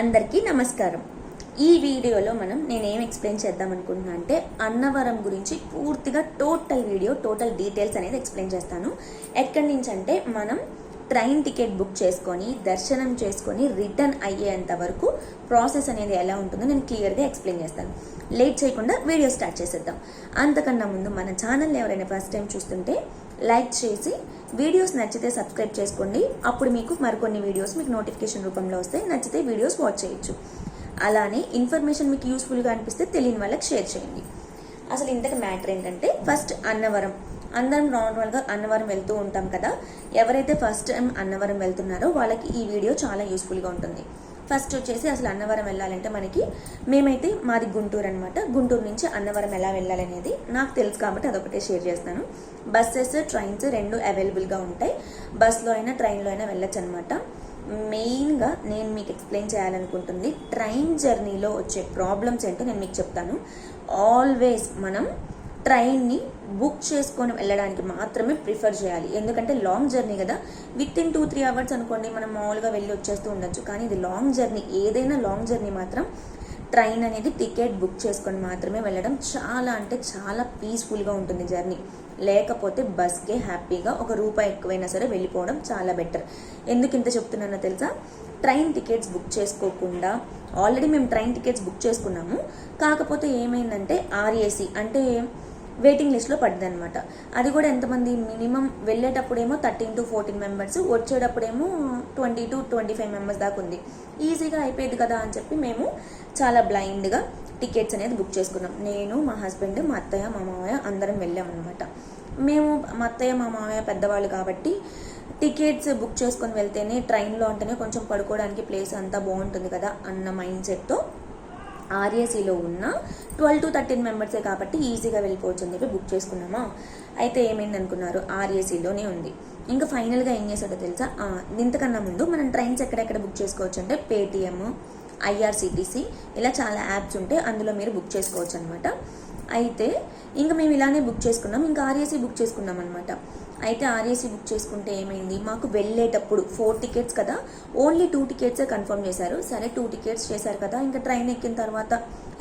అందరికీ నమస్కారం. ఈ వీడియోలో మనం నేనేం ఎక్స్ప్లెయిన్ చేద్దాం అనుకుంటున్నా అంటే అన్నవరం గురించి పూర్తిగా టోటల్ వీడియో టోటల్ డీటెయిల్స్ అనేది ఎక్స్ప్లెయిన్ చేస్తాను. ఎక్కడి నుంచి అంటే మనం ట్రైన్ టికెట్ బుక్ చేసుకొని దర్శనం చేసుకొని రిటర్న్ అయ్యేంత వరకు ప్రాసెస్ అనేది ఎలా ఉంటుందో నేను క్లియర్గా ఎక్స్ప్లెయిన్ చేస్తాను. లేట్ చేయకుండా వీడియో స్టార్ట్ చేసేద్దాం. అంతకన్నా ముందు మన ఛానల్ ఎవరైనా ఫస్ట్ టైం చూస్తుంటే లైక్ చేసి వీడియోస్ నచ్చితే సబ్స్క్రైబ్ చేసుకోండి. అప్పుడు మీకు మరికొన్ని వీడియోస్ మీకు నోటిఫికేషన్ రూపంలో వస్తాయి. నచ్చితే వీడియోస్ వాచ్ చేయొచ్చు. అలానే ఇన్ఫర్మేషన్ మీకు యూస్ఫుల్గా అనిపిస్తే తెలియని వాళ్ళకి షేర్ చేయండి. అసలు ఇంతకు మ్యాటర్ ఏంటంటే ఫస్ట్ అన్నవరం. అందరం నార్మల్గా అన్నవరం వెళ్తూ ఉంటాం కదా. ఎవరైతే ఫస్ట్ టైం అన్నవరం వెళ్తున్నారో వాళ్ళకి ఈ వీడియో చాలా యూస్ఫుల్గా ఉంటుంది. ఫస్ట్ వచ్చేసి అసలు అన్నవరం వెళ్ళాలంటే మనకి మేమైతే మాది గుంటూరు అనమాట గుంటూరు నుంచి అన్నవరం ఎలా వెళ్ళాలనేది నాకు తెలుసు కాబట్టి అదొకటే షేర్ చేస్తాను. బస్సెస్ ట్రైన్స్ రెండు అవైలబుల్గా ఉంటాయి. బస్లో అయినా ట్రైన్లో అయినా వెళ్ళొచ్చు అనమాట మెయిన్గా నేను మీకు ఎక్స్ప్లెయిన్ చేయాలనుకుంటుంది ట్రైన్ జర్నీలో వచ్చే ప్రాబ్లమ్స్ ఏంటో నేను మీకు చెప్తాను. ఆల్వేస్ మనం ట్రైన్ని బుక్ చేసుకొని వెళ్ళడానికి మాత్రమే ప్రిఫర్ చేయాలి. ఎందుకంటే లాంగ్ జర్నీ కదా. Within two three hours అనుకోండి మనం మామూలుగా వెళ్ళి వచ్చేస్తూ ఉండొచ్చు. కానీ ఇది లాంగ్ జర్నీ ఏదైనా లాంగ్ జర్నీ మాత్రం ట్రైన్ అనేది టికెట్ బుక్ చేసుకొని మాత్రమే వెళ్ళడం చాలా అంటే చాలా పీస్ఫుల్గా ఉంటుంది జర్నీ. లేకపోతే బస్కే హ్యాపీగా ఒక రూపాయి ఎక్కువైనా సరే వెళ్ళిపోవడం చాలా బెటర్. ఎందుకు ఇంత చెప్తున్నానో తెలుసా? ట్రైన్ టికెట్స్ బుక్ చేసుకోకుండా ఆల్రెడీ మేము ట్రైన్ టికెట్స్ బుక్ చేసుకున్నాము. కాకపోతే ఏమైందంటే ఆర్ఏసీ అంటే వెయిటింగ్ లిస్ట్లో పడ్డదనమాట అది కూడా ఎంతమంది? మినిమం వెళ్ళేటప్పుడేమో thirteen to fourteen members వచ్చేటప్పుడేమో twenty to twenty five members దాకా ఉంది. ఈజీగా అయిపోయేది కదా అని చెప్పి మేము చాలా బ్లైండ్గా టికెట్స్ అనేది బుక్ చేసుకున్నాం. నేను మా హస్బెండ్ మా అత్తయ్య మా మామయ్య అందరం వెళ్ళాం అనమాట మేము మా అత్తయ్య మా మామయ్య పెద్దవాళ్ళు కాబట్టి టికెట్స్ బుక్ చేసుకొని వెళ్తేనే ట్రైన్లో అంటేనే కొంచెం పడుకోవడానికి ప్లేస్ అంతా బాగుంటుంది కదా అన్న మైండ్ సెట్తో ఆర్ఏసీలో ఉన్న ట్వెల్వ్ టు థర్టీన్ మెంబర్సే కాబట్టి ఈజీగా వెళ్ళిపోవచ్చు అని చెప్పి బుక్ చేసుకున్నామా? అయితే ఏమైంది అనుకున్నారు ఆర్ఏసీలోనే ఉంది. ఇంకా ఫైనల్గా ఏం చేశాడో తెలుసా? ఇంతకన్నా ముందు మనం ట్రైన్స్ ఎక్కడెక్కడ బుక్ చేసుకోవచ్చు అంటే పేటీఎం ఐఆర్సిటీసీ ఇలా చాలా యాప్స్ ఉంటాయి అందులో మీరు బుక్ చేసుకోవచ్చు అనమాట అయితే ఇంకా మేము ఇలానే బుక్ చేసుకున్నాం. ఇంకా ఆర్ఏసీ బుక్ చేసుకున్నాం అనమాట అయితే ఆర్ఏసీ బుక్ చేసుకుంటే ఏమైంది? మాకు వెళ్ళేటప్పుడు ఫోర్ టికెట్స్ కదా. ఓన్లీ టూ టికెట్సే కన్ఫర్మ్ చేశారు. సరే టూ టికెట్స్ చేశారు కదా. ఇంకా ట్రైన్ ఎక్కిన తర్వాత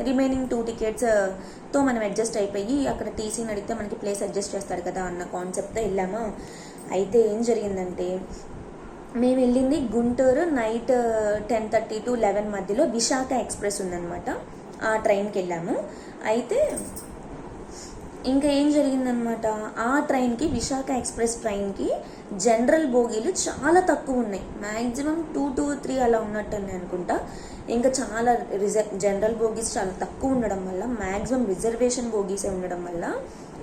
రిమైనింగ్ టూ టికెట్స్తో మనం అడ్జస్ట్ అయిపోయి అక్కడ టీసీని అడిగితే మనకి ప్లేస్ అడ్జస్ట్ చేస్తారు కదా అన్న కాన్సెప్ట్తో వెళ్ళాము? అయితే ఏం జరిగిందంటే మేము వెళ్ళింది Guntur night ten thirty to eleven మధ్యలో విశాఖ ఎక్స్ప్రెస్ ఉందన్నమాట. ఆ ట్రైన్కి వెళ్ళాము. అయితే ఇంకా ఏం జరిగిందనమాట? ఆ ట్రైన్కి విశాఖ ఎక్స్ప్రెస్ ట్రైన్కి జనరల్ బోగీలు చాలా తక్కువ ఉన్నాయి. మ్యాక్సిమం టూ టూ త్రీ అలా ఉన్నట్టు అనుకుంటా. ఇంకా చాలా రిజర్ జనరల్ బోగీస్ చాలా తక్కువ ఉండడం వల్ల మ్యాక్సిమం రిజర్వేషన్ బోగీసే ఉండడం వల్ల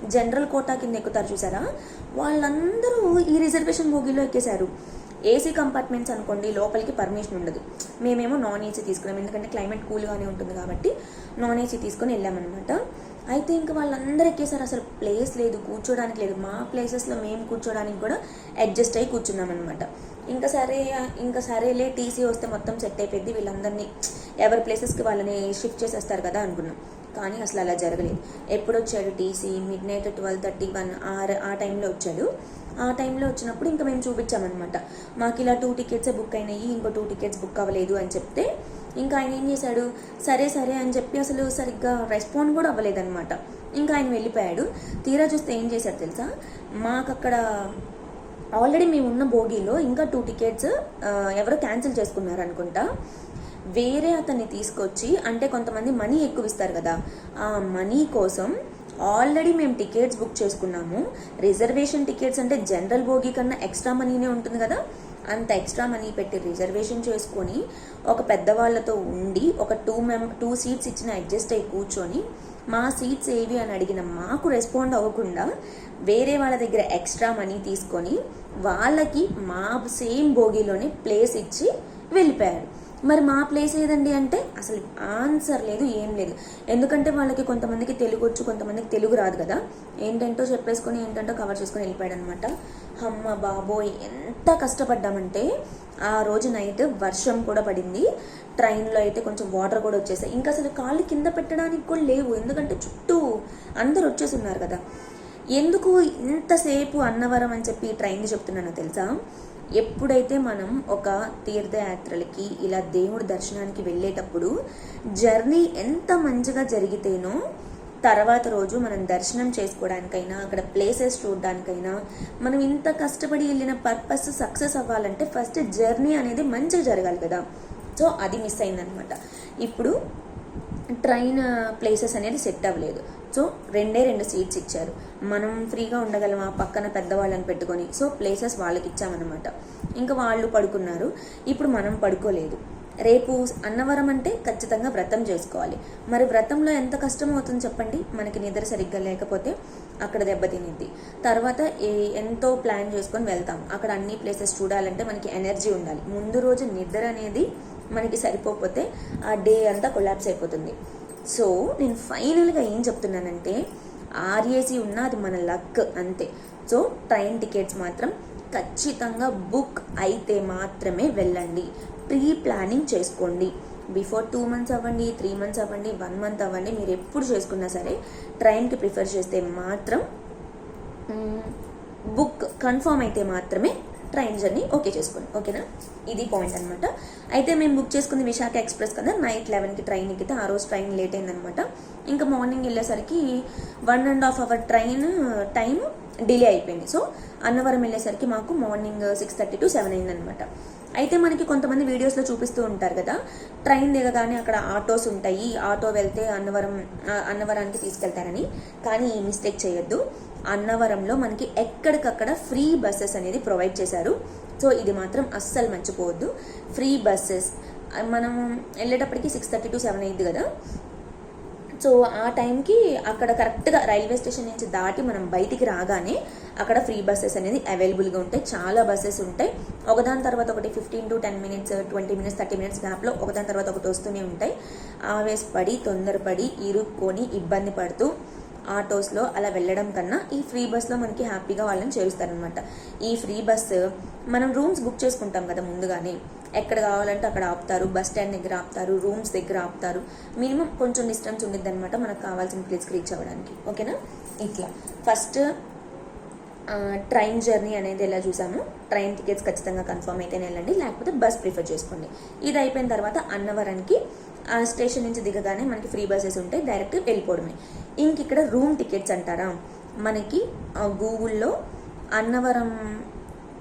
జనరల్ కోటా కింద ఎక్కుతారు చూసారా? వాళ్ళందరూ ఈ రిజర్వేషన్ బోగీలో ఎక్కేశారు. ఏసీ కంపార్ట్మెంట్స్ అనుకోండి లోపలికి పర్మిషన్ ఉండదు. మేమేమో నాన్ ఏసీ తీసుకున్నాం. ఎందుకంటే క్లైమేట్ కూల్గానే ఉంటుంది కాబట్టి నాన్ ఏసీ తీసుకొని వెళ్ళామన్నమాట అయితే ఇంకా వాళ్ళందరూ ఎక్కేసారు. అసలు ప్లేస్ లేదు కూర్చోడానికి లేదు. మా ప్లేసెస్లో మేము కూర్చోడానికి కూడా అడ్జస్ట్ అయ్యి కూర్చున్నాం అనమాట ఇంకా సరే ఇంకా సరేలే టీసీ వస్తే మొత్తం సెట్ అయిపోయింది. వీళ్ళందరినీ ఎవరి ప్లేసెస్కి వాళ్ళని షిఫ్ట్ చేసేస్తారు కదా అనుకున్నాం. కానీ అసలు అలా జరగలేదు. ఎప్పుడు వచ్చాడు TC midnight twelve thirty one or ఆ టైంలో వచ్చాడు. ఆ టైంలో వచ్చినప్పుడు ఇంకా మేము చూపించామన్నమాట. మాకు ఇలా టూ టికెట్సే బుక్ అయినాయి ఇంకో టూ టికెట్స్ బుక్ అవ్వలేదు అని చెప్తే ఇంకా ఆయన ఏం చేశాడు? సరే సరే అని చెప్పి అసలు సరిగ్గా రెస్పాండ్ కూడా అవ్వలేదన్నమాట. ఇంకా ఆయన వెళ్ళిపోయాడు. తీరా చూస్తే ఏం చేశారు తెలుసా? మాకు అక్కడ ఆల్రెడీ మేము ఉన్న బోగీలో ఇంకా టూ టికెట్స్ ఎవరో క్యాన్సిల్ చేసుకున్నారు అనుకుంటా. వేరే అతన్ని తీసుకొచ్చి అంటే కొంతమంది మనీ ఎక్కువ ఇస్తారు కదా ఆ మనీ కోసం ఆల్రెడీ మేము టికెట్స్ బుక్ చేసుకున్నాము. రిజర్వేషన్ టికెట్స్ అంటే జనరల్ బోగి కన్నా ఎక్స్ట్రా మనీనే ఉంటుంది కదా. అంత ఎక్స్ట్రా మనీ పెట్టి రిజర్వేషన్ చేసుకొని ఒక పెద్దవాళ్ళతో ఉండి ఒక టూ మెం టూ సీట్స్ ఇచ్చిన అడ్జస్ట్ అయ్యి కూర్చొని మా సీట్స్ ఏవి? అని అడిగిన మాకు రెస్పాండ్ అవ్వకుండా వేరే వాళ్ళ దగ్గర ఎక్స్ట్రా మనీ తీసుకొని వాళ్ళకి మా సేమ్ బోగీలోనే ప్లేస్ ఇచ్చి వెళ్ళిపోయాడు మరి మా ప్లేస్ ఏదండి అంటే అసలు ఆన్సర్ లేదు ఏం లేదు. ఎందుకంటే వాళ్ళకి కొంతమందికి తెలుగు వచ్చు కొంతమందికి తెలుగు రాదు కదా. ఏంటంటో చెప్పేసుకొని ఏంటంటో కవర్ చేసుకొని వెళ్ళిపోయాడు అనమాట అమ్మ బాబోయ్ ఎంత కష్టపడ్డామంటే ఆ రోజు నైట్ వర్షం కూడా పడింది. ట్రైన్లో అయితే కొంచెం వాటర్ కూడా వచ్చేసాయి. ఇంకా అసలు కాళ్ళు కింద పెట్టడానికి కూడా లేవు. ఎందుకంటే చుట్టూ అందరు వచ్చేసి ఉన్నారు కదా. ఎందుకు ఇంతసేపు అన్నవరం అని చెప్పి ట్రైన్ చెప్తున్నానో తెలుసా? ఎప్పుడైతే మనం ఒక తీర్థయాత్రలకి ఇలా దేవుడి దర్శనానికి వెళ్ళేటప్పుడు జర్నీ ఎంత మంచిగా జరిగితేనో తర్వాత రోజు మనం దర్శనం చేసుకోవడానికైనా అక్కడ ప్లేసెస్ చూడడానికైనా మనం ఇంత కష్టపడి వెళ్ళిన పర్పస్ సక్సెస్ అవ్వాలంటే ఫస్ట్ జర్నీ అనేది మంచిగా జరగాలి కదా. సో అది మిస్ అయిందనమాట. ఇప్పుడు ట్రైన్ ప్లేసెస్ అనేది సెట్ అవ్వలేదు. సో రెండే రెండు సీట్స్ ఇచ్చారు. మనం ఫ్రీగా ఉండగలమా పక్కన పెద్దవాళ్ళని పెట్టుకొని. సో ప్లేసెస్ వాళ్ళకి ఇచ్చామన్నమాట. ఇంకా వాళ్ళు పడుకున్నారు. ఇప్పుడు మనం పడుకోలేదు. రేపు అన్నవరం అంటే ఖచ్చితంగా వ్రతం చేసుకోవాలి. మరి వ్రతంలో ఎంత కష్టం అవుతుంది చెప్పండి? మనకి నిద్ర సరిగ్గా లేకపోతే అక్కడ దెబ్బతినిద్ది తర్వాత ఏ- ఎంతో ప్లాన్ చేసుకొని వెళ్తాం. అక్కడ అన్ని ప్లేసెస్ చూడాలంటే మనకి ఎనర్జీ ఉండాలి. ముందు రోజు నిద్ర అనేది మనకి సరిపోకపోతే ఆ డే అంతా కొలాప్స్ అయిపోతుంది. సో నేను ఫైనల్గా ఏం చెప్తున్నానంటే ఆర్ఏసీ ఉన్నా అది మన లక్ అంతే. సో ట్రైన్ టికెట్స్ మాత్రం ఖచ్చితంగా బుక్ అయితే మాత్రమే వెళ్ళండి. ప్రీ ప్లానింగ్ చేసుకోండి. బిఫోర్ టూ మంత్స్ అవ్వండి త్రీ మంత్స్ అవ్వండి వన్ మంత్ అవ్వండి మీరు ఎప్పుడు చేసుకున్నా సరే ట్రైన్కి ప్రిఫర్ చేస్తే మాత్రం బుక్ కన్ఫర్మ్ అయితే మాత్రమే ట్రైన్ జర్నీ ఓకే చేసుకోండి ఓకేనా? ఇది పాయింట్ అనమాట అయితే మేము బుక్ చేసుకుంది విశాఖ ఎక్స్ప్రెస్ కదా నైట్ లెవెన్కి ట్రైన్ ఎక్కితే ఆ రోజు ట్రైన్ లేట్ అయిందనమాట ఇంకా మార్నింగ్ వెళ్ళేసరికి one and half hour train time delay అయిపోయింది. సో అన్నవరం వెళ్ళేసరికి మాకు morning six thirty to seven అయిందనమాట అయితే మనకి కొంతమంది వీడియోస్లో చూపిస్తూ ఉంటారు కదా ట్రైన్ దిగగానే అక్కడ ఆటోస్ ఉంటాయి ఆటో వెళ్తే అన్నవరం అన్నవరానికి తీసుకెళ్తారని. కానీ ఈ మిస్టేక్ చేయొద్దు. అన్నవరంలో మనకి ఎక్కడికక్కడ ఫ్రీ బస్సెస్ అనేది ప్రొవైడ్ చేశారు. సో ఇది మాత్రం అస్సలు మర్చిపోవద్దు. ఫ్రీ బస్సెస్ మనం వెళ్ళేటప్పటికి సిక్స్ థర్టీ టు సెవెన్ అయింది కదా. సో ఆ టైంకి అక్కడ కరెక్ట్గా రైల్వే స్టేషన్ నుంచి దాటి మనం బయటికి రాగానే అక్కడ ఫ్రీ బస్సెస్ అనేది అవైలబుల్గా ఉంటాయి. చాలా బస్సెస్ ఉంటాయి. ఒకదాని తర్వాత ఒకటి fifteen to ten minutes twenty minutes thirty minutes గ్యాప్లో ఒకదాని తర్వాత ఒకటి వస్తూనే ఉంటాయి. ఆవేశపడి తొందరపడి ఇరుక్కొని ఇబ్బంది పడుతూ ఆటోస్లో అలా వెళ్ళడం కన్నా ఈ ఫ్రీ బస్లో మనకి హ్యాపీగా వాళ్ళని చేరుస్తారనమాట ఈ ఫ్రీ బస్ మనం రూమ్స్ బుక్ చేసుకుంటాం కదా ముందుగానే. ఎక్కడ కావాలంటే అక్కడ ఆపుతారు బస్ స్టాండ్ దగ్గర ఆపుతారు రూమ్స్ దగ్గర ఆపుతారు. మినిమం కొంచెం డిస్టెన్స్ ఉండిద్ది అనమాట మనకు కావాల్సిన ప్లేస్కి రీచ్ అవ్వడానికి. ఓకేనా? ఇట్లా. ఫస్ట్ ట్రైన్ జర్నీ అనేది ఎలా చూసాము? ట్రైన్ టికెట్స్ ఖచ్చితంగా కన్ఫర్మ్ అయితేనే వెళ్ళండి లేకపోతే బస్ ప్రిఫర్ చేసుకోండి. ఇది అయిపోయిన తర్వాత అన్నవరానికి ఆ స్టేషన్ నుంచి దిగగానే మనకి ఫ్రీ బస్సెస్ ఉంటాయి డైరెక్ట్ వెళ్ళిపోవడమే. ఇంక ఇక్కడ రూమ్ టికెట్స్ అంటారా? మనకి గూగుల్లో అన్నవరం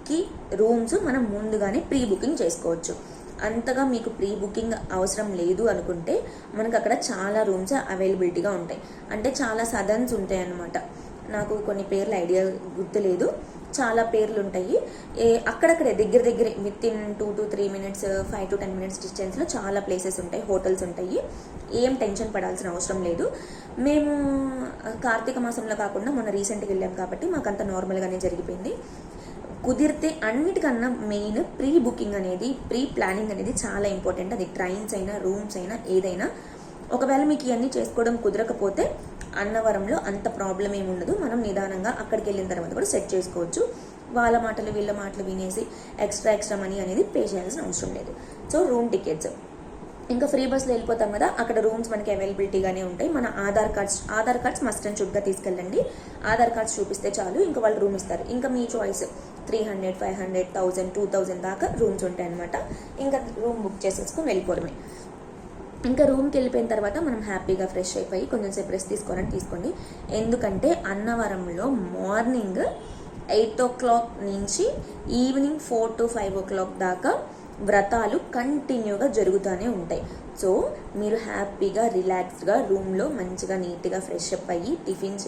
కి రూమ్స్ మనం ముందుగానే ప్రీ బుకింగ్ చేసుకోవచ్చు. అంతగా మీకు ప్రీ బుకింగ్ అవసరం లేదు అనుకుంటే మనకు అక్కడ చాలా రూమ్స్ అవైలబిలిటీగా ఉంటాయి. అంటే చాలా సదన్స్ ఉంటాయి అన్నమాట. నాకు కొన్ని పేర్లు ఐడియా గుర్తులేదు. చాలా పేర్లు ఉంటాయి. అక్కడక్కడే దగ్గర దగ్గరే within two to three minutes five to ten minutes డిస్టెన్స్లో చాలా ప్లేసెస్ ఉంటాయి హోటల్స్ ఉంటాయి. ఏం టెన్షన్ పడాల్సిన అవసరం లేదు. మేము కార్తీక మాసంలో కాకుండా మొన్న రీసెంట్గా వెళ్ళాం కాబట్టి మాకు అంత నార్మల్గానే జరిగిపోయింది. కుదిరితే అన్నిటికన్నా మెయిన్ ప్రీ బుకింగ్ అనేది ప్రీ ప్లానింగ్ అనేది చాలా ఇంపార్టెంట్. అది ట్రైన్స్ అయినా రూమ్స్ అయినా ఏదైనా. ఒకవేళ మీకు ఇవన్నీ చేసుకోవడం కుదరకపోతే అన్నవరంలో అంత ప్రాబ్లం ఏమి ఉండదు. మనం నిదానంగా అక్కడికి వెళ్ళిన తర్వాత కూడా సెట్ చేసుకోవచ్చు. వాళ్ళ మాటలు వీళ్ళ మాటలు వినేసి ఎక్స్ట్రా ఎక్స్ట్రా మనీ అనేది పే చేయాల్సిన అవసరం లేదు. So room tickets. ఇంకా ఫ్రీ బస్లో వెళ్ళిపోతాం కదా అక్కడ రూమ్స్ మనకి అవైలబిలిటీగానే ఉంటాయి. మన Aadhaar cards Aadhaar cards must and షుడ్గా తీసుకెళ్ళండి. ఆధార్ కార్డ్స్ చూపిస్తే చాలు ఇంకా వాళ్ళు రూమ్ ఇస్తారు. ఇంకా మీ choice. Three hundred five hundred thousand two thousand దాకా రూమ్స్ ఉంటాయి అనమాట ఇంకా రూమ్ బుక్ చేసేసుకుని వెళ్ళిపోవడమే. ఇంకా రూమ్కి వెళ్ళిపోయిన తర్వాత మనం హ్యాపీగా ఫ్రెష్ అయిపోయి కొంచెం సేపు రెస్ట్ తీసుకోవాలని తీసుకోండి. ఎందుకంటే అన్నవరంలో మార్నింగ్ ఎయిట్ ఓ క్లాక్ నుంచి evening four to five o'clock దాకా వ్రతాలు కంటిన్యూగా జరుగుతూనే ఉంటాయి. సో మీరు హ్యాపీగా రిలాక్స్డ్గా రూమ్లో మంచిగా నీట్గా ఫ్రెష్ అప్ అయ్యి టిఫిన్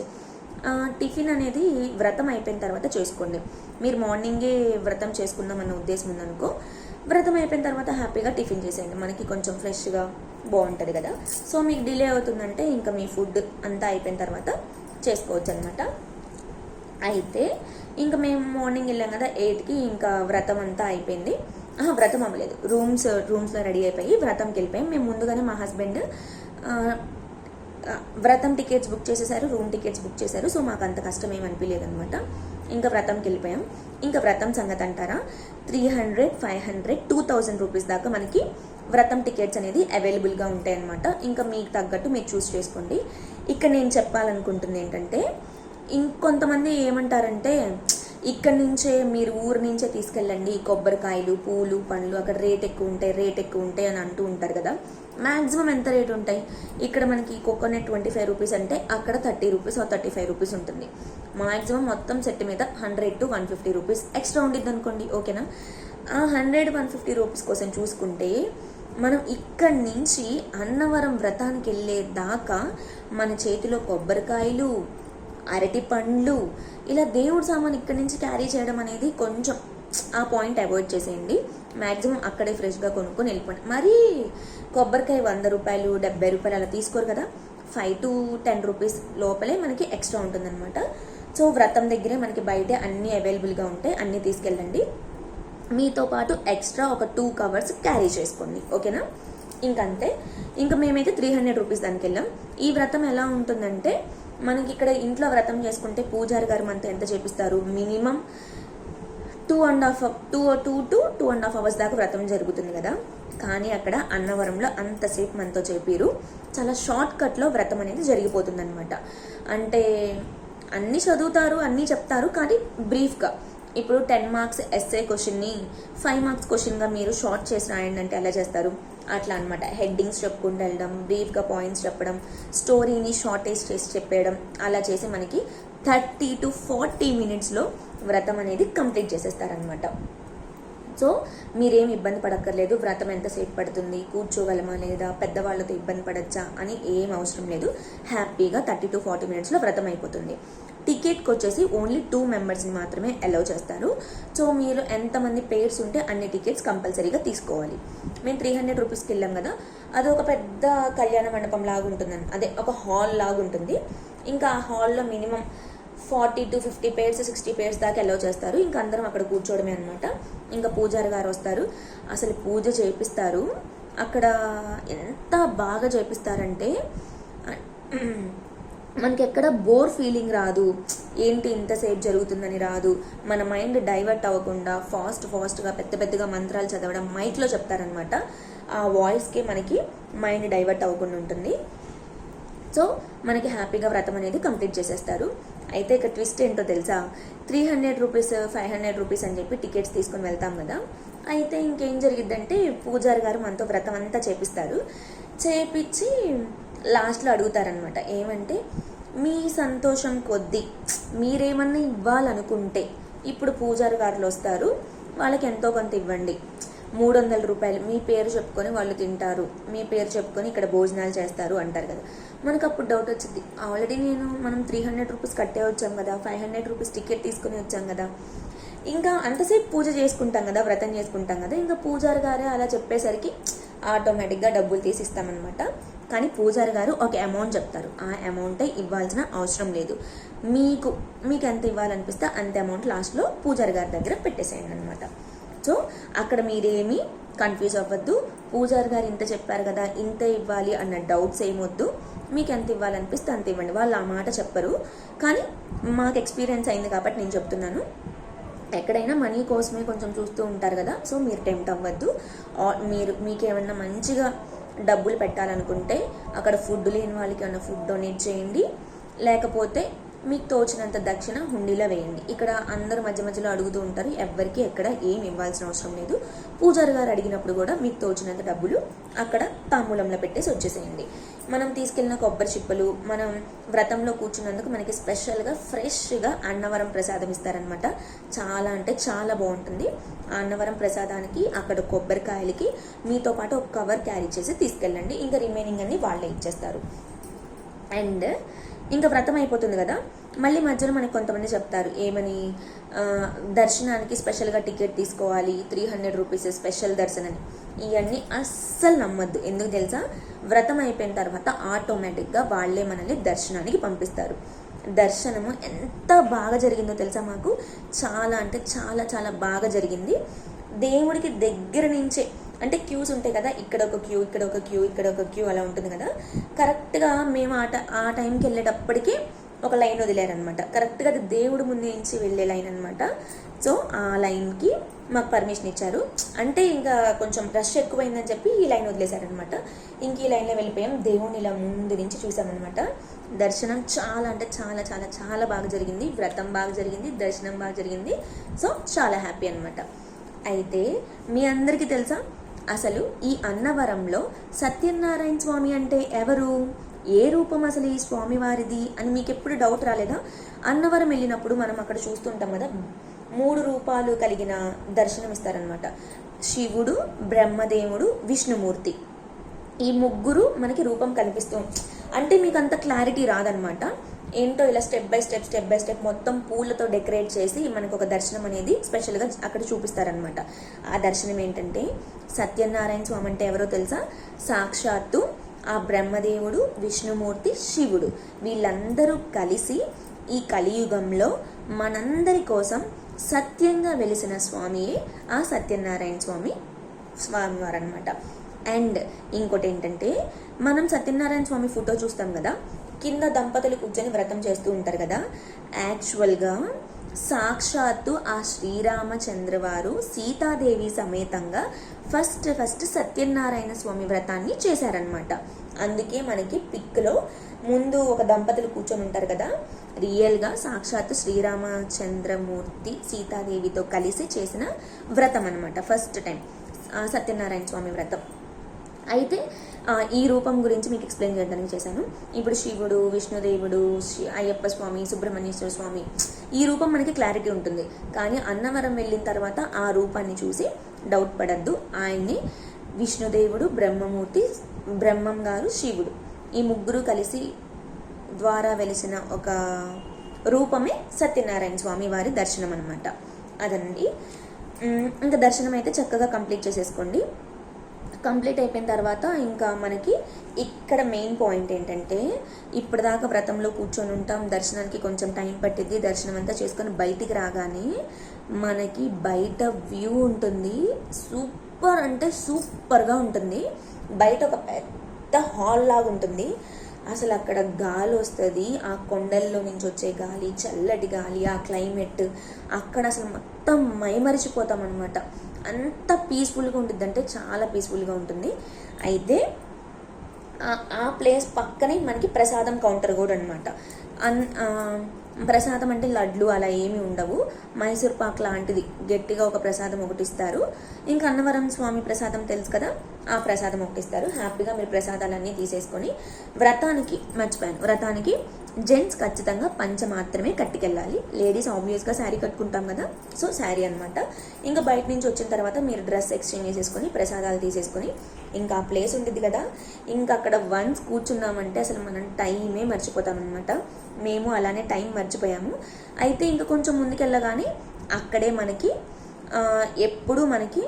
టిఫిన్ అనేది వ్రతం అయిపోయిన తర్వాత చేసుకోండి. మీరు మార్నింగే వ్రతం చేసుకుందాం అన్న ఉద్దేశం ఉందనుకో వ్రతం అయిపోయిన తర్వాత హ్యాపీగా టిఫిన్ చేసేయండి. మనకి కొంచెం ఫ్రెష్గా బాగుంటుంది కదా. సో మీకు డిలే అవుతుందంటే ఇంకా మీ ఫుడ్ అంతా అయిపోయిన తర్వాత చేసుకోవచ్చు అనమాట అయితే ఇంకా మేము మార్నింగ్ వెళ్ళాం కదా ఎయిట్కి ఇంకా వ్రతం అంతా అయిపోయింది. ఆహా, వ్రతం అవ్వలేదు. రూమ్స్ రూమ్స్లో రెడీ అయిపోయి వ్రతంకి వెళ్ళిపోయి. మేము ముందుగానే మా హస్బెండ్ వ్రతం టికెట్స్ బుక్ చేసేసారు రూమ్ టికెట్స్ బుక్ చేశారు. సో మాకు అంత కష్టం ఏమి అనిపించలేదు అనమాట ఇంకా వ్రతంకి వెళ్ళిపోయాం. ఇంకా వ్రతం సంగతి అంటారా? Three hundred five hundred two thousand rupees దాకా మనకి వ్రతం టికెట్స్ అనేది అవైలబుల్గా ఉంటాయన్నమాట. ఇంకా మీకు తగ్గట్టు మీరు చూస్ చేసుకోండి. ఇక్కడ నేను చెప్పాలనుకుంటుంది ఏంటంటే ఇంకొంతమంది ఏమంటారంటే ఇక్కడ నుంచే మీరు ఊరు నుంచే తీసుకెళ్ళండి. కొబ్బరికాయలు పూలు పండ్లు అక్కడ రేట్ ఎక్కువ ఉంటాయి రేట్ ఎక్కువ ఉంటాయి అని అంటూ ఉంటారు కదా. మ్యాక్సిమం ఎంత రేట్ ఉంటాయి? ఇక్కడ మనకి కోకోనట్ ట్వంటీ ఫైవ్ రూపీస్ అంటే అక్కడ thirty rupees thirty five rupees ఉంటుంది. మ్యాక్సిమం మొత్తం సెట్ మీద hundred to one fifty rupees extra ఉండిద్ది అనుకోండి ఓకేనా ఆ హండ్రెడ్ వన్ ఫిఫ్టీ రూపీస్ కోసం చూసుకుంటే మనం ఇక్కడి నుంచి అన్నవరం వ్రతానికి వెళ్ళే దాకా మన చేతిలో కొబ్బరికాయలు అరటి పండ్లు ఇలా దేవుడి సామాన్ ఇక్కడి నుంచి క్యారీ చేయడం అనేది కొంచెం ఆ పాయింట్ అవాయిడ్ చేసేయండి. మ్యాక్సిమం అక్కడే ఫ్రెష్గా కొనుక్కొని వెళ్ళిపోండి. మరీ కొబ్బరికాయ వంద రూపాయలు డెబ్బై రూపాయలు అలా తీసుకోరు కదా? ఫైవ్ టు టెన్ రూపీస్ లోపలే మనకి ఎక్స్ట్రా ఉంటుందన్నమాట. సో వ్రతం దగ్గరే మనకి బయటే అన్నీ అవైలబుల్గా ఉంటాయి అన్నీ తీసుకెళ్ళండి. మీతో పాటు ఎక్స్ట్రా ఒక టూ కవర్స్ క్యారీ చేసుకోండి. ఓకేనా? ఇంకంతే. ఇంకా మేమైతే త్రీ హండ్రెడ్ రూపీస్ దానికి వెళ్ళాం. ఈ వ్రతం ఎలా ఉంటుందంటే మనకి ఇక్కడ ఇంట్లో వ్రతం చేసుకుంటే పూజారి గారు మనతో ఎంత చేపిస్తారు? Minimum two and half two two to two and half hours దాకా వ్రతం జరుగుతుంది కదా. కానీ అక్కడ అన్నవరంలో అంతసేపు మనతో చెప్పారు. చాలా షార్ట్ కట్లో వ్రతం అనేది జరిగిపోతుంది అనమాట అంటే అన్నీ చదువుతారు అన్నీ చెప్తారు కానీ బ్రీఫ్గా. ఇప్పుడు టెన్ మార్క్స్ ఎస్ఏ క్వశ్చన్ని ఫైవ్ మార్క్స్ క్వశ్చన్గా మీరు షార్ట్ చేసి రాయండి అంటే ఎలా చేస్తారు? అట్లా అనమాట హెడ్డింగ్స్ చెప్పుకుంటూ వెళ్ళడం బ్రీఫ్గా పాయింట్స్ చెప్పడం స్టోరీని షార్టేజ్ చేసి చెప్పేయడం అలా చేసి మనకి థర్టీ టు ఫార్టీ మినిట్స్లో వ్రతం అనేది కంప్లీట్ చేసేస్తారనమాట సో మీరేం ఇబ్బంది పడక్కర్లేదు వ్రతం ఎంతసేపు పడుతుంది కూర్చోగలమా లేదా పెద్దవాళ్ళతో ఇబ్బంది పడచ్చా అని ఏం అవసరం లేదు. హ్యాపీగా థర్టీ టు ఫార్టీ మినిట్స్లో వ్రతం అయిపోతుంది. టికెట్కి వచ్చేసి ఓన్లీ టూ మెంబర్స్ని మాత్రమే అలౌ చేస్తారు. సో మీరు ఎంతమంది పేర్స్ ఉంటే అన్ని టికెట్స్ కంపల్సరీగా తీసుకోవాలి. మేము త్రీ హండ్రెడ్ రూపీస్కి వెళ్ళాం కదా అది ఒక పెద్ద కళ్యాణ మండపం లాగా ఉంటుందని అదే ఒక హాల్ లాగా ఉంటుంది. ఇంకా ఆ హాల్లో minimum forty to fifty pairs sixty pairs దాకా అలౌ చేస్తారు. ఇంకా అందరం అక్కడ కూర్చోవడమే అనమాట ఇంకా పూజారి గారు వస్తారు. అసలు పూజ చేపిస్తారు. అక్కడ ఎంత బాగా చేపిస్తారంటే మనకి ఎక్కడ బోర్ ఫీలింగ్ రాదు. ఏంటి ఇంతసేపు జరుగుతుందని రాదు. మన మైండ్ డైవర్ట్ అవ్వకుండా ఫాస్ట్ ఫాస్ట్గా పెద్ద పెద్దగా మంత్రాలు చదవడం మైక్లో చెప్తారనమాట ఆ వాయిస్కి మనకి మైండ్ డైవర్ట్ అవ్వకుండా ఉంటుంది. సో మనకి హ్యాపీగా వ్రతం అనేది కంప్లీట్ చేసేస్తారు. అయితే ఇక ట్విస్ట్ ఏంటో తెలుసా? Three hundred rupees five hundred rupees అని చెప్పి టికెట్స్ తీసుకొని వెళ్తాం కదా. అయితే ఇంకేం జరిగిద్దంటే పూజారి గారు మనతో వ్రతం అంతా చేపిస్తారు. చేపించి లాస్ట్లో అడుగుతారనమాట ఏమంటే మీ సంతోషం కొద్దీ మీరేమన్నా ఇవ్వాలనుకుంటే ఇప్పుడు పూజారి గారులు వస్తారు వాళ్ళకి ఎంతో కొంత ఇవ్వండి. మూడు వందల రూపాయలు. మీ పేరు చెప్పుకొని వాళ్ళు తింటారు. మీ పేరు చెప్పుకొని ఇక్కడ భోజనాలు చేస్తారు అంటారు కదా. మనకు అప్పుడు డౌట్ వచ్చింది. ఆల్రెడీ నేను మనం త్రీ హండ్రెడ్ రూపీస్ కట్టే వచ్చాం కదా. ఫైవ్ హండ్రెడ్ రూపీస్ టికెట్ తీసుకుని వచ్చాం కదా. ఇంకా అంతసేపు పూజ చేసుకుంటాం కదా వ్రతం చేసుకుంటాం కదా. ఇంకా పూజారి గారే అలా చెప్పేసరికి ఆటోమేటిక్గా డబ్బులు తీసి ఇస్తామన్నమాట కానీ పూజారి గారు ఒక అమౌంట్ చెప్తారు. ఆ అమౌంటే ఇవ్వాల్సిన అవసరం లేదు. మీకు మీకు ఎంత ఇవ్వాలనిపిస్తే అంత అమౌంట్ లాస్ట్లో పూజారి గారి దగ్గర పెట్టేసేయండి అనమాట సో అక్కడ మీరేమీ కన్ఫ్యూజ్ అవ్వద్దు. పూజారి గారు ఇంత చెప్పారు కదా ఇంత ఇవ్వాలి అన్న డౌట్స్ ఏమొద్దు మీకు ఎంత ఇవ్వాలనిపిస్తే అంత ఇవ్వండి. వాళ్ళు ఆ మాట చెప్పరు. కానీ మాకు ఎక్స్పీరియన్స్ అయింది కాబట్టి నేను చెప్తున్నాను. ఎక్కడైనా మనీ కోసమే కొంచెం చూస్తూ ఉంటారు కదా సో మీరు టెంప్ట్ అవ్వద్దు. మీరు మీకు ఏమన్నా మంచిగా డబ్బులు పెట్టాలనుకుంటే అక్కడ ఫుడ్ లేని వాళ్ళకి ఏమైనా ఫుడ్ డొనేట్ చేయండి. లేకపోతే మీకు తోచినంత దక్షిణ హుండీలో వేయండి. ఇక్కడ అందరు మధ్య మధ్యలో అడుగుతూ ఉంటారు ఎవ్వరికి ఎక్కడ ఏం ఇవ్వాల్సిన అవసరం లేదు. పూజారి గారు అడిగినప్పుడు కూడా మీకు తోచినంత డబ్బులు అక్కడ తాంబూలంలో పెట్టేసి వచ్చేసేయండి. మనం తీసుకెళ్ళిన కొబ్బరి చిప్పలు మనం వ్రతంలో కూర్చున్నందుకు మనకి స్పెషల్గా ఫ్రెష్గా అన్నవరం ప్రసాదం ఇస్తారనమాట చాలా అంటే చాలా బాగుంటుంది. ఆ అన్నవరం ప్రసాదానికి అక్కడ కొబ్బరికాయలకి మీతో పాటు ఒక కవర్ క్యారీ చేసి తీసుకెళ్ళండి. ఇంకా రిమైనింగ్ అన్ని వాళ్ళే ఇచ్చేస్తారు. అండ్ ఇంకా వ్రతం అయిపోతుంది కదా? మళ్ళీ మధ్యలో మనకు కొంతమంది చెప్తారు ఏమని? దర్శనానికి స్పెషల్గా టికెట్ తీసుకోవాలి త్రీ హండ్రెడ్ రూపీస్ స్పెషల్ దర్శనం ఇవన్నీ అస్సలు నమ్మద్దు. ఎందుకు తెలుసా? వ్రతం అయిపోయిన తర్వాత ఆటోమేటిక్గా వాళ్ళే మనల్ని దర్శనానికి పంపిస్తారు. దర్శనము ఎంత బాగా జరిగిందో తెలుసా మాకు? చాలా అంటే చాలా చాలా బాగా జరిగింది. దేవుడికి దగ్గర నుంచే అంటే క్యూస్ ఉంటాయి కదా ఇక్కడ ఒక క్యూ ఇక్కడ ఒక క్యూ ఇక్కడ ఒక క్యూ అలా ఉంటుంది కదా. కరెక్ట్గా మేము ఆ ఆ టైంకి వెళ్ళేటప్పటికి ఒక లైన్ వదిలేరనమాట కరెక్ట్గా అది దేవుడు ముందు నుంచి వెళ్ళే లైన్ అనమాట సో ఆ లైన్కి మాకు పర్మిషన్ ఇచ్చారు. అంటే ఇంకా కొంచెం రష్ ఎక్కువైందని చెప్పి ఈ లైన్ వదిలేశారనమాట ఇంక ఈ లైన్లో వెళ్ళిపోయాం. దేవుని ఇలా ముందు నుంచి చూసామన్నమాట. దర్శనం చాలా అంటే చాలా చాలా చాలా బాగా జరిగింది. వ్రతం బాగా జరిగింది. దర్శనం బాగా జరిగింది. సో చాలా హ్యాపీ అనమాట అయితే మీ అందరికీ తెలుసా? అసలు ఈ అన్నవరంలో సత్యనారాయణ స్వామి అంటే ఎవరు? ఏ రూపం అసలు ఈ స్వామివారిది అని మీకు ఎప్పుడు డౌట్ రాలేదా? అన్నవరం వెళ్ళినప్పుడు మనం అక్కడ చూస్తుంటాం కదా మూడు రూపాలు కలిగిన దర్శనం ఇస్తారనమాట శివుడు బ్రహ్మదేవుడు విష్ణుమూర్తి. ఈ ముగ్గురు మనకి రూపం కనిపిస్తూ అంటే మీకు అంత క్లారిటీ రాదనమాట ఏంటో ఇలా step by step step by step మొత్తం పూలతో డెకరేట్ చేసి మనకు ఒక దర్శనం అనేది స్పెషల్గా అక్కడ చూపిస్తారనమాట ఆ దర్శనం ఏంటంటే సత్యనారాయణ స్వామి అంటే ఎవరో తెలుసా? సాక్షాత్తు ఆ బ్రహ్మదేవుడు విష్ణుమూర్తి శివుడు. వీళ్ళందరూ కలిసి ఈ కలియుగంలో మనందరి కోసం సత్యంగా వెలిసిన స్వామియే ఆ సత్యనారాయణ స్వామి స్వామివారు అనమాట అండ్ ఇంకోటి ఏంటంటే మనం సత్యనారాయణ స్వామి ఫోటో చూస్తాం కదా కింద దంపతులు కూర్చొని వ్రతం చేస్తూ ఉంటారు కదా? యాక్చువల్గా సాక్షాత్తు ఆ శ్రీరామచంద్ర వారు సీతాదేవి సమేతంగా ఫస్ట్ ఫస్ట్ సత్యనారాయణ స్వామి వ్రతాన్ని చేశారనమాట అందుకే మనకి పిక్లో ముందు ఒక దంపతులు కూర్చొని ఉంటారు కదా? రియల్గా సాక్షాత్తు శ్రీరామచంద్రమూర్తి సీతాదేవితో కలిసి చేసిన వ్రతం అనమాట ఫస్ట్ టైం సత్యనారాయణ స్వామి వ్రతం. అయితే ఈ రూపం గురించి మీకు ఎక్స్ప్లెయిన్ చేయడానికి చేశాను. ఇప్పుడు శివుడు విష్ణుదేవుడు అయ్యప్ప స్వామి సుబ్రహ్మణ్యేశ్వర స్వామి ఈ రూపం మనకి క్లారిటీ ఉంటుంది. కానీ అన్నవరం వెళ్ళిన తర్వాత ఆ రూపాన్ని చూసి డౌట్ పడద్దు. ఆయన్ని విష్ణుదేవుడు బ్రహ్మమూర్తి బ్రహ్మం గారు శివుడు. ఈ ముగ్గురు కలిసి ద్వారా వెలిసిన ఒక రూపమే సత్యనారాయణ స్వామి వారి దర్శనం అనమాట అదండి ఇంకా దర్శనం అయితే చక్కగా కంప్లీట్ చేసేసుకోండి. కంప్లీట్ అయిపోయిన తర్వాత ఇంకా మనకి ఇక్కడ మెయిన్ పాయింట్ ఏంటంటే ఇప్పటిదాకా వ్రతంలో కూర్చొని ఉంటాం దర్శనానికి కొంచెం టైం పట్టిద్ది దర్శనం అంతా చేసుకొని బయటికి రాగానే మనకి బయట వ్యూ ఉంటుంది. సూపర్ అంటే సూపర్గా ఉంటుంది. బయట ఒక పెద్ద హాల్ లాగా ఉంటుంది. అసలు అక్కడ గాలి వస్తుంది ఆ కొండల్లో నుంచి వచ్చే గాలి చల్లటి గాలి ఆ క్లైమేట్ అక్కడ అసలు మొత్తం మైమరిచిపోతాం అనమాట అంత పీస్ఫుల్గా ఉంటుంది అంటే చాలా పీస్ఫుల్గా ఉంటుంది. అయితే ఆ- ప్లేస్ పక్కనే మనకి ప్రసాదం కౌంటర్ కూడా అనమాట అన్ ప్రసాదం అంటే లడ్లు అలా ఏమి ఉండవు. మైసూర్ పాక్ లాంటిది. గట్టిగా ఒక ప్రసాదం ఒకటి ఇస్తారు. ఇంకా అన్నవరం స్వామి ప్రసాదం తెలుసు కదా? ఆ ప్రసాదం ఒకటి ఇస్తారు. హ్యాపీగా మీరు ప్రసాదాలన్నీ తీసేసుకొని వ్రతానికి మర్చిపోయాను. వ్రతానికి జెంట్స్ ఖచ్చితంగా పంచ మాత్రమే కట్టుకెళ్ళాలి. లేడీస్ ఆబ్వియస్గా శారీ కట్టుకుంటాం కదా. సో శారీ అనమాట ఇంకా బయట నుంచి వచ్చిన తర్వాత మీరు డ్రెస్ ఎక్స్చేంజ్ చేసేసుకొని ప్రసాదాలు తీసేసుకొని ఇంకా ఆ ప్లేస్ ఉంటుంది కదా. ఇంకా అక్కడ వన్స్ కూర్చున్నామంటే అసలు మనం టైమే మర్చిపోతామన్నమాట. మేము అలానే టైం మర్చిపోయాము. అయితే ఇంకా కొంచెం ముందుకెళ్ళగానే అక్కడే మనకి ఎప్పుడూ మనకి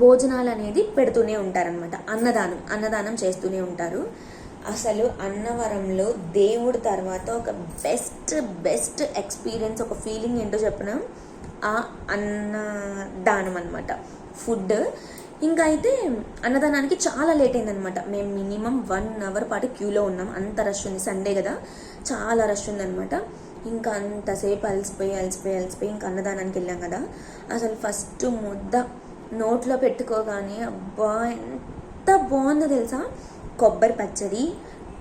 భోజనాలు అనేది పెడుతూనే ఉంటారనమాట అన్నదానం అన్నదానం చేస్తూనే ఉంటారు. అసలు అన్నవరంలో దేవుడి తర్వాత ఒక బెస్ట్ బెస్ట్ ఎక్స్పీరియన్స్ ఒక ఫీలింగ్ ఏంటో చెప్పిన? ఆ అన్నదానం అనమాట ఫుడ్ ఇంకా అయితే అన్నదానానికి చాలా లేట్ అయిందనమాట మేము మినిమం వన్ అవర్ పాటు క్యూలో ఉన్నాం. అంత రష్ ఉంది. సండే కదా. చాలా రష్ ఉందనమాట ఇంకా అంతసేపు అలసిపోయి అలసిపోయి అలసిపోయి ఇంకా అన్నదానానికి వెళ్ళాం కదా. అసలు ఫస్ట్ ముద్ద నోట్లో పెట్టుకోగానే అబ్బా ఎంత బాగుందో తెలుసా? కొబ్బరి పచ్చడి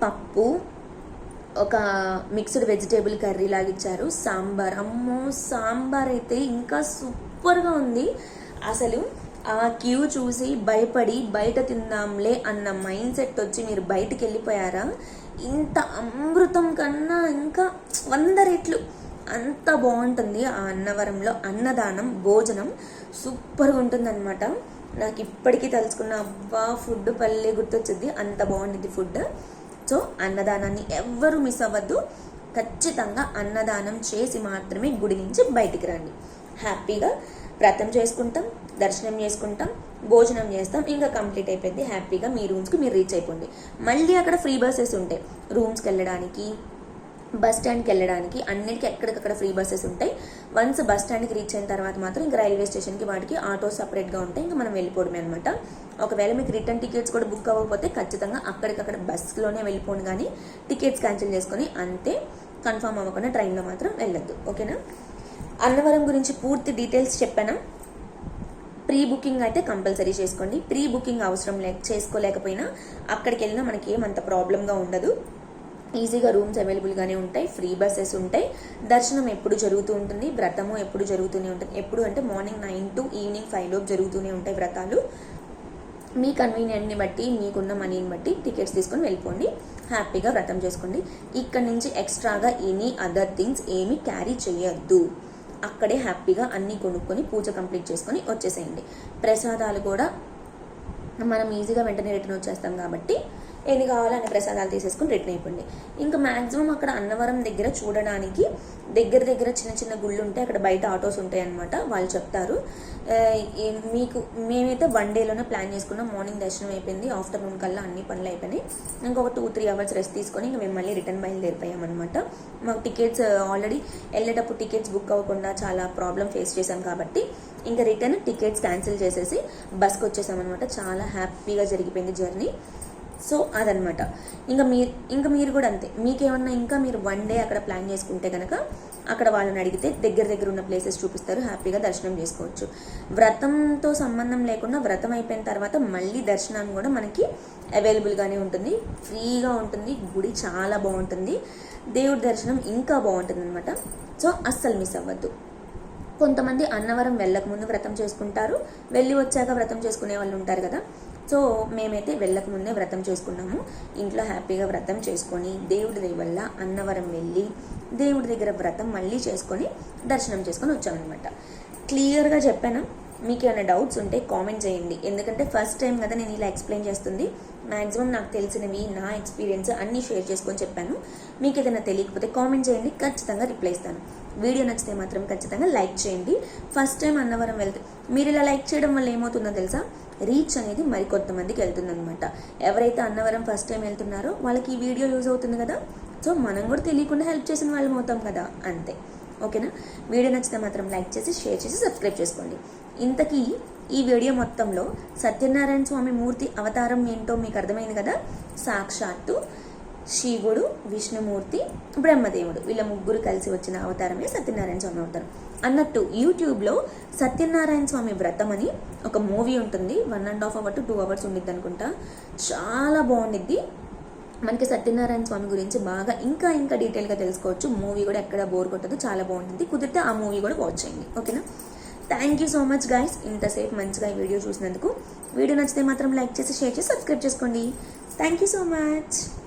పప్పు ఒక మిక్స్డ్ వెజిటేబుల్ కర్రీ లాగా ఇచ్చారు సాంబార్. అమ్మో సాంబార్ అయితే ఇంకా సూపర్గా ఉంది. అసలు ఆ క్యూ చూసి భయపడి బయట తిందాంలే అన్న మైండ్ సెట్ వచ్చి మీరు బయటికి వెళ్ళిపోయారా ఇంత అమృతం కన్నా ఇంకా వంద రెట్లు. అంత బాగుంటుంది ఆ అన్నవరంలో అన్నదానం భోజనం. సూపర్గా ఉంటుందన్నమాట. నాకు ఇప్పటికీ తలుచుకున్న అబ్బా ఫుడ్ పల్లె గుర్తొచ్చింది అంత బాగుంటుంది ఫుడ్. సో అన్నదానాన్ని ఎవ్వరు మిస్ అవ్వద్దు. ఖచ్చితంగా అన్నదానం చేసి మాత్రమే గుడి నుంచి బయటికి రండి. హ్యాపీగా వ్రతం చేసుకుంటాం దర్శనం చేసుకుంటాం భోజనం చేస్తాం ఇంకా కంప్లీట్ అయిపోయింది. హ్యాపీగా మీ రూమ్స్కి మీరు రీచ్ అయిపోండి. మళ్ళీ అక్కడ ఫ్రీ బస్సెస్ ఉంటాయి. రూమ్స్కి వెళ్ళడానికి బస్ స్టాండ్కి వెళ్ళడానికి అన్నిటికీ ఎక్కడికక్కడ ఫ్రీ బస్సెస్ ఉంటాయి. వన్స్ బస్ స్టాండ్కి రీచ్ అయిన తర్వాత మాత్రం ఇంకా రైల్వే స్టేషన్కి వాటికి ఆటో సపరేట్గా ఉంటాయి. ఇంకా మనం వెళ్ళిపోవడమే అనమాట ఒకవేళ మీకు రిటర్న్ టికెట్స్ కూడా బుక్ అవ్వకపోతే ఖచ్చితంగా అక్కడికక్కడ బస్సులోనే వెళ్ళిపోండి కానీ టికెట్స్ క్యాన్సిల్ చేసుకొని అంతే కన్ఫర్మ్ అవ్వకుండా ట్రైన్లో మాత్రం వెళ్ళొద్దు. ఓకేనా? అన్నవరం గురించి పూర్తి డీటెయిల్స్ చెప్పాను. ప్రీ బుకింగ్ అయితే కంపల్సరీ చేసుకోండి. ప్రీ బుకింగ్ అవసరం లే చేసుకోలేకపోయినా అక్కడికి వెళ్ళినా మనకి ఏమంత ప్రాబ్లంగా ఉండదు. ఈజీగా రూమ్స్ అవైలబుల్గానే ఉంటాయి ఫ్రీ బస్సెస్ ఉంటాయి. దర్శనం ఎప్పుడు జరుగుతూ ఉంటుంది వ్రతము ఎప్పుడు జరుగుతూనే ఉంటుంది. ఎప్పుడు అంటే morning nine to evening five లోపు జరుగుతూనే ఉంటాయి వ్రతాలు. మీ కన్వీనియంట్ని బట్టి మీకున్న మనీని బట్టి టికెట్స్ తీసుకొని వెళ్ళిపోండి. హ్యాపీగా వ్రతం చేసుకోండి. ఇక్కడ నుంచి ఎక్స్ట్రాగా ఎనీ అదర్ థింగ్స్ ఏమీ క్యారీ చేయొద్దు. అక్కడే హ్యాపీగా అన్నీ కొనుక్కొని పూజ కంప్లీట్ చేసుకొని వచ్చేసేయండి. ప్రసాదాలు కూడా మనం ఈజీగా వెంటనే రిటర్న్ వచ్చేస్తాం కాబట్టి ఎన్ని కావాలనే ప్రసాదాలు తీసేసుకుని రిటర్న్ అయిపోండి ఇంకా మ్యాక్సిమం అక్కడ అన్నవరం దగ్గర చూడడానికి దగ్గర దగ్గర చిన్న చిన్న గుళ్ళు ఉంటాయి. అక్కడ బయట ఆటోస్ ఉంటాయి అనమాట వాళ్ళు చెప్తారు. మీకు మేమైతే వన్ డేలోనే ప్లాన్ చేసుకున్నాం. మార్నింగ్ దర్శనం అయిపోయింది. ఆఫ్టర్నూన్ కల్లా అన్ని పనులు అయిపోయినాయి. ఇంకొక టూ త్రీ అవర్స్ రెస్ట్ తీసుకొని ఇంకా మేము మళ్ళీ రిటర్న్ బయలుదేరిపోయాం అనమాట మాకు టికెట్స్ ఆల్రెడీ వెళ్ళేటప్పుడు టికెట్స్ బుక్ అవ్వకుండా చాలా ప్రాబ్లం ఫేస్ చేశాం కాబట్టి ఇంకా రిటర్న్ టికెట్స్ క్యాన్సిల్ చేసేసి బస్కి వచ్చేసాం అనమాట చాలా హ్యాపీగా జరిగిపోయింది జర్నీ సో అదనమాట. ఇంకా మీరు ఇంకా మీరు కూడా అంతే. మీకేమన్నా ఇంకా మీరు వన్ డే అక్కడ ప్లాన్ చేసుకుంటే కనుక అక్కడ వాళ్ళని అడిగితే దగ్గర దగ్గర ఉన్న ప్లేసెస్ చూపిస్తారు హ్యాపీగా దర్శనం చేసుకోవచ్చు. వ్రతంతో సంబంధం లేకుండా వ్రతం అయిపోయిన తర్వాత మళ్ళీ దర్శనం కూడా మనకి అవైలబుల్గానే ఉంటుంది. ఫ్రీగా ఉంటుంది. గుడి చాలా బాగుంటుంది. దేవుడి దర్శనం ఇంకా బాగుంటుంది అనమాట సో అస్సలు మిస్ అవ్వద్దు. కొంతమంది అన్నవరం వెళ్ళక ముందు వ్రతం చేసుకుంటారు. వెళ్ళి వచ్చాక వ్రతం చేసుకునే వాళ్ళు ఉంటారు కదా. సో మేమైతే వెళ్ళక ముందే వ్రతం చేసుకున్నాము. ఇంట్లో హ్యాపీగా వ్రతం చేసుకొని దేవుడి వల్ల అన్నవరం వెళ్ళి దేవుడి దగ్గర వ్రతం మళ్ళీ చేసుకొని దర్శనం చేసుకొని వచ్చామన్నమాట. క్లియర్గా చెప్పాను? మీకు ఏమైనా డౌట్స్ ఉంటే కామెంట్ చేయండి. ఎందుకంటే ఫస్ట్ టైం కదా నేను ఇలా ఎక్స్ప్లెయిన్ చేస్తుంది. మ్యాక్సిమం నాకు తెలిసినవి నా ఎక్స్పీరియన్స్ అన్నీ షేర్ చేసుకొని చెప్పాను. మీకు ఏదైనా తెలియకపోతే కామెంట్ చేయండి. ఖచ్చితంగా రిప్లై ఇస్తాను. వీడియో నచ్చితే మాత్రం ఖచ్చితంగా లైక్ చేయండి. ఫస్ట్ టైం అన్నవరం వెళ్తే మీరు ఇలా లైక్ చేయడం వల్ల ఏమవుతుందో తెలుసా? రీచ్ అనేది మరి కొంతమందికి వెళ్తుందనమాట ఎవరైతే అన్నవరం ఫస్ట్ టైం వెళ్తున్నారో వాళ్ళకి ఈ వీడియో యూజ్ అవుతుంది కదా? సో మనం కూడా తెలియకుండా హెల్ప్ చేసిన వాళ్ళం అవుతాం కదా? అంతే. ఓకేనా? వీడియో నచ్చితే మాత్రం లైక్ చేసి షేర్ చేసి సబ్స్క్రైబ్ చేసుకోండి. ఇంతకీ ఈ వీడియో మొత్తంలో సత్యనారాయణ స్వామి మూర్తి అవతారం ఏంటో మీకు అర్థమైంది కదా? సాక్షాత్తు శివుడు విష్ణుమూర్తి బ్రహ్మదేవుడు. వీళ్ళ ముగ్గురు కలిసి వచ్చిన అవతారమే సత్యనారాయణ స్వామి అవతారం. అన్నట్టు యూట్యూబ్లో సత్యనారాయణ స్వామి వ్రతం అని ఒక మూవీ ఉంటుంది. One and half hour to two hours ఉండిద్ది అనుకుంటా. చాలా బాగుండిద్ది. మనకి సత్యనారాయణ స్వామి గురించి బాగా ఇంకా ఇంకా డీటెయిల్గా తెలుసుకోవచ్చు. మూవీ కూడా ఎక్కడ బోర్ కొట్టదు చాలా బాగుంటుంది. కుదిరితే ఆ మూవీ కూడా వాచ్ చేయండి. ఓకేనా? Thank you so much guys ఇంతసేపు మంచిగా ఈ వీడియో చూసినందుకు. వీడియో నచ్చితే మాత్రం లైక్ చేసి షేర్ చేసి సబ్స్క్రైబ్ చేసుకోండి. Thank you so much